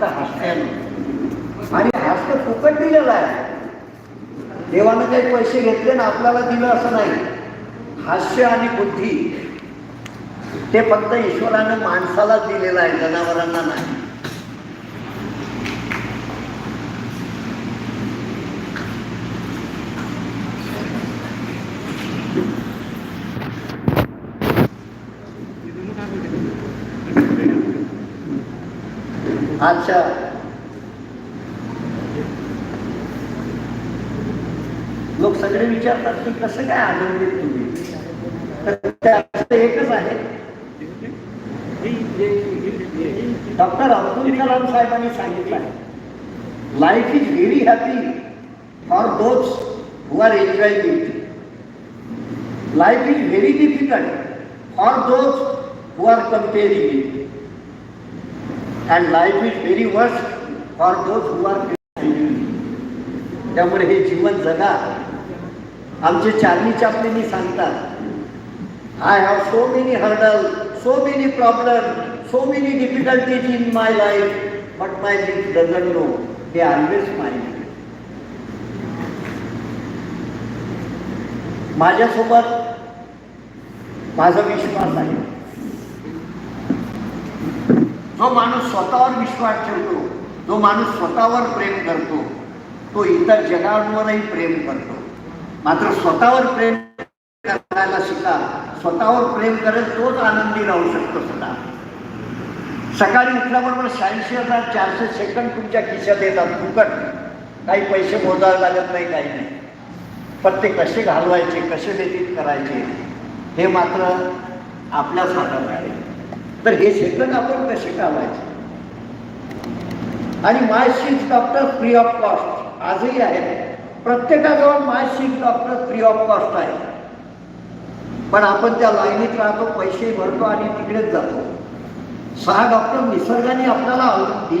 फक्त हास्यानं. आणि हास्य फुकट दिलेलं आहे. देवानं काही पैसे घेतले ना आपल्याला दिलं असं नाही. हास्य आणि बुद्धी ते फक्त ईश्वरानं माणसाला दिलेलं आहे जनावरांना नाही. अच्छा। लोक सगळे विचारतात की कसं काय तुम्ही? एकच आहे. डॉक्टर अब्दुल कलाम साहेबांनी सांगितलं life is very happy for those who are it life is very difficult for those who are it and life is very worst for those who are त्यामुळे हे जीवन जगा. आमचे चार्ली चापलीनी सांगतात I have so many hurdle so many problem so many difficulties in my life but my life doesn't know he always my माझ्यासोबत माझा विश्वास आहे. जो माणूस स्वतःवर विश्वास ठेवतो जो माणूस स्वतःवर प्रेम करतो तो इतर जगांवरही प्रेम करतो. मात्र स्वतःवर प्रेम करायला शिका स्वतःवर प्रेम करत तोच आनंदी राहू शकतो सदा सकाळी उठल्याबरोबर शहाऐंशी हजार चारशे सेकंड तुमच्या खिशात येतात फुकट. काही पैसे मोजावे लागत नाही काही नाही. पण ते कसे घालवायचे कसे व्यतीत करायचे हे मात्र आपल्याच हातात आहे. तर हे सेकंद आपण कसे कामायचे? आणि my six doctor free of cost आजही आहेत प्रत्येकाजवळ my six doctor free of cost आहे. पण आपण त्या लाईनीत राहतो पैसे भरतो आणि तिकडेच जातो. सहा डॉक्टर निसर्गाने आपल्याला